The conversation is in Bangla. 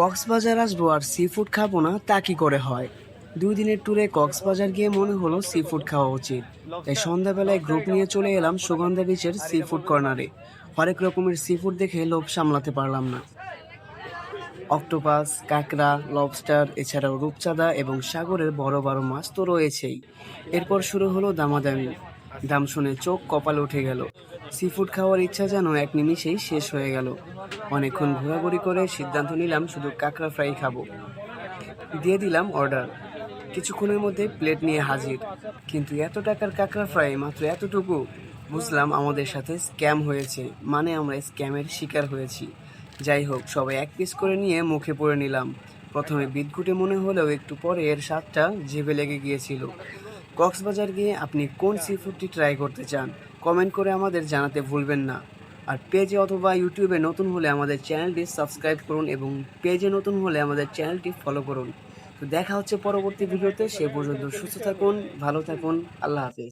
কক্সবাজার আসব আর সি ফুড খাব না, তা কি করে হয়? দুই দিনের ট্যুরে কক্সবাজার গিয়ে মনে হলো সি ফুড খাওয়া উচিত। তাই সন্ধ্যাবেলায় গ্রুপ নিয়ে চলে এলাম সুগন্ধা বিচের সি ফুড কর্নারে হরেক রকমের সি ফুড দেখে লোভ সামলাতে পারলাম না। অক্টোপাস কাঁকড়া লবস্টার এছাড়াও রূপচাঁদা এবং সাগরের বড় বড় মাছ তো রয়েছেই। এরপর শুরু হলো দামাদামি। দাম শুনে চোখ কপাল উঠে গেল। সি ফুড খাওয়ার ইচ্ছা যেন এক নিমিষেই শেষ হয়ে গেল। অনেকক্ষণ ঘোরাঘুরি করে সিদ্ধান্ত নিলাম শুধু কাঁকড়া ফ্রাই খাব। দিয়ে দিলাম অর্ডার। কিছুক্ষণের মধ্যে প্লেট নিয়ে হাজির। কিন্তু এত টাকার কাঁকড়া ফ্রাই মাত্র এতটুকু? বুঝলাম আমাদের সাথে স্ক্যাম হয়েছে। মানে আমরা স্ক্যামের শিকার হয়েছি। যাই হোক, সবাই এক পিস করে নিয়ে মুখে পড়ে নিলাম। প্রথমে বিদঘুটে মনে হলেও একটু পরে এর স্বাদটা জিভে লেগে গিয়েছিল। কক্সবাজার গিয়ে আপনি কোন সি ফুডটি ট্রাই করতে চান কমেন্ট করে আমাদের জানাতে ভুলবেন না। আর পেজে অথবা ইউটিউবে নতুন হলে আমাদের চ্যানেলটি সাবস্ক্রাইব করুন এবং পেজে নতুন হলে আমাদের চ্যানেলটি ফলো করুন। তো দেখা হচ্ছে পরবর্তী ভিডিওতে সে পর্যন্ত সুস্থ থাকুন ভালো থাকুন আল্লাহ হাফিজ।